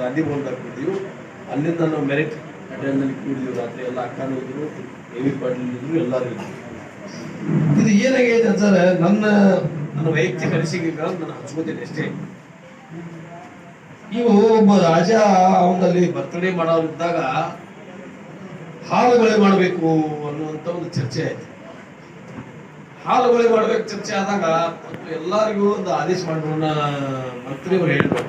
ಗಾಂಧಿ ಭವನದಾಗ ಕೂಡಿದ್ವಿ. ಅಲ್ಲಿಂದ ನಾವು ಮೆರಿಟ್ ಅಟೆಂಡಲ್ಲಿ ಕೂಡಿದ್ವಿ. ರಾತ್ರಿ ಎಲ್ಲ ಅಕ್ಕನೂ ಇದ್ರು, ಎ ವಿ ಇದ್ರು, ಎಲ್ಲರೂ ಇದ್ರು. ಇದು ಏನಾಗೈತೆ ಸರ್ ನನ್ನ ನನ್ನ ವೈಯಕ್ತಿಕ ಅನಿಸಿಕೆಗಳನ್ನು ನಾನು ಹಚ್ಕೋತೇನೆ ಅಷ್ಟೇ. ನೀವು ಒಬ್ಬ ರಾಜ ಅವನಲ್ಲಿ ಬರ್ತಡೇ ಮಾಡೋರಿದ್ದಾಗ ಹಾಲುಗಳೆ ಮಾಡಬೇಕು ಅನ್ನುವಂಥ ಒಂದು ಚರ್ಚೆ ಆಯ್ತು. ಹಾಲುಗಳೇ ಮಾಡ್ಬೇಕು ಚರ್ಚೆ ಆದಾಗ ಎಲ್ಲರಿಗೂ ಒಂದು ಆದೇಶ ಮಾಡೋಣ ಮಂತ್ರಿಯವರು ಹೇಳಿದ್ರು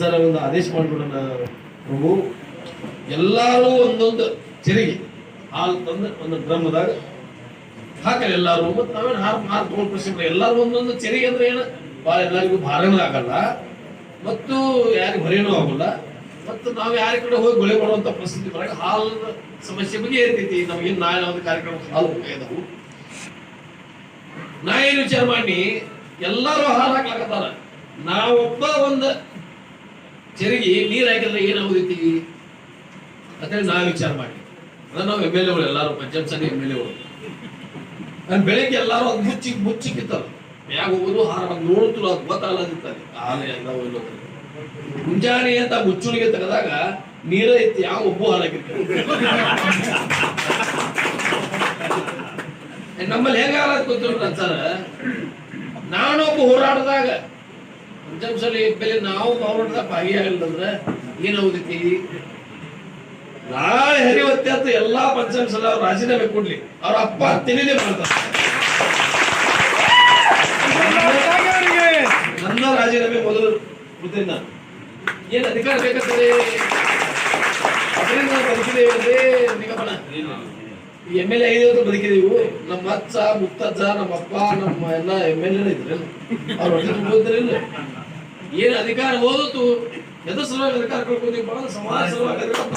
ಅಜ್ಜರ ಒಂದು ಆದೇಶ ಮಾಡಿಬಿಡೋಣ ಪ್ರಭು. ಎಲ್ಲರೂ ಒಂದೊಂದು ಚೆರಿಗೆ ಹಾಲು ತಂದು ಒಂದು ಡ್ರಮ್ದಾಗ ಹಾಕಲ್ಲ ಎಲ್ಲಾರು. ಮತ್ತು ನಾವೇನು ಹಾಲು ಹಾಲು ತೊಗೊಂಡು ಪ್ರಶ್ನೆ ಎಲ್ಲರೂ ಒಂದೊಂದು ಚೆರಿಗೆ ಅಂದ್ರೆ ಏನು? ಭಾಳ ಎಲ್ಲರಿಗೂ ಭಾರನೂ ಆಗಲ್ಲ. ಮತ್ತು ಯಾರಿಗೂ ಹೊರೆನೂ ಆಗೋಲ್ಲ. ಮತ್ತು ನಾವು ಯಾರ ಕಡೆ ಹೋಗಿ ಗೊಳೆ ಮಾಡುವಂತ ಪರಿಸ್ಥಿತಿ ಬರಾಗ ಹಾಲು ಸಮಸ್ಯೆ ಬಗ್ಗೆ ಇರ್ತೈತಿ ನಮಗೆ ನಾಳೆ ಒಂದು ಕಾರ್ಯಕ್ರಮ ಹಾಲು ಇದಾವು ನಾ ಏನು ವಿಚಾರ ಮಾಡಿ. ಎಲ್ಲರೂ ಹಾಲು ಹಾಕ್ಲಾಕತ್ತಾರ. ನಾವೊಬ್ಬ ಒಂದು ಚೆರಿಗೆ ನೀರ್ ಹಾಕಿದ್ರೆ ಏನಾಗೋದೈತಿ ಅಂತೇಳಿ ನಾ ವಿಚಾರ ಮಾಡಿ ಅದ ನಾವು ಎಂ ಎಲ್ ಎಗಳು ಎಲ್ಲಾರು ಪಂಚಮಸಾಲಿ ಎಂ ಎಲ್ ಎಗಳು ನಾನು ಬೆಳಿಗ್ಗೆ ಎಲ್ಲಾರು ಅದು ಮುಚ್ಚಿ ಮುಚ್ಚಿಕ್ಕಿತ್ತಲ್ಲ ಮ್ಯಾಗ ಹೋಗೋದು ಹಾರ ನೋಡ್ತು ಅದು ಗೊತ್ತಾಗದಿರ್ತದೆ ಹಾಲು ಎಲ್ಲ ಇಲ್ಲೋ ಮುಂಜಾನೆ ಅಂತ ಮುಚ್ಚುಳಿಗೆ ತೆಗೆದಾಗ ನೀರ ಐತಿ, ಯಾವ ಒಬ್ಬು ಹಾಲಾಗಿರ್ತಾರೆ ನಮ್ಮಲ್ಲಿ ಹೆಂಗ ಹಾಲಾದ್ ಗೊತ್ತಿಲ್ಲ ಸರ್. ನಾನೊಬ್ಬ ಹೋರಾಟದಾಗ ಪಂಚಮಸಾಲಿ ಬೆಲೆ ನಾವು ಹೋರಾಟದಾಗ ಭಾಗಿಯಾಗಲಿಲ್ಲಂದ್ರೆ ಏನಾಗುತ್ತೈತಿ ನಾಳೆ ಹರಿವತ್ತೆ ಅಂತ ಎಲ್ಲಾ ಪಂಚಮಸಾಲ ಅವ್ರು ರಾಜೀನಾಮೆ ಕೊಡ್ಲಿ. ಅವ್ರ ಅಪ್ಪ ತಿಳಿದೇ ಮಾಡ್ತಾರೆ. ನನ್ನ ರಾಜೀನಾಮೆ ಮೊದಲು ನಾನು ಏನ್ ಅಧಿಕಾರ ಬೇಕಂತಾರೆ ಅದರಿಂದ ಅಂದ್ರೆ ನಿಗಮನ? ಎಂ ಎಲ್ ಎ ಐದು ಬದುಕಿದೀವಿ ನಮ್ಮ ಅಜ್ಜ ಮುತ್ತಜ್ಜ ನಮ್ಮ ಅಪ್ಪ ನಮ್ಮ ಎಲ್ಲ ಎಂ ಎಲ್ ಎ ಇದ್ರಲ್ಲ ಅವ್ರ ತುಂಬೋದ್ರಿಲ್ಲ ಏನ್ ಅಧಿಕಾರ ಓದಿತು ಎದ ಸಲುವಾಗಿ ಅಧಿಕಾರ ಕಳ್ಕೊಂತೀವಿ ಬಹಳ ಸಮಾಜ ಸಲುವಾಗಿ ಅಧಿಕಾರ